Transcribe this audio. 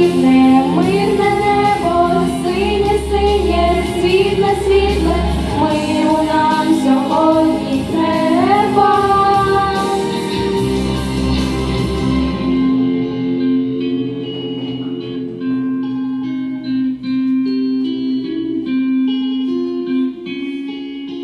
evening.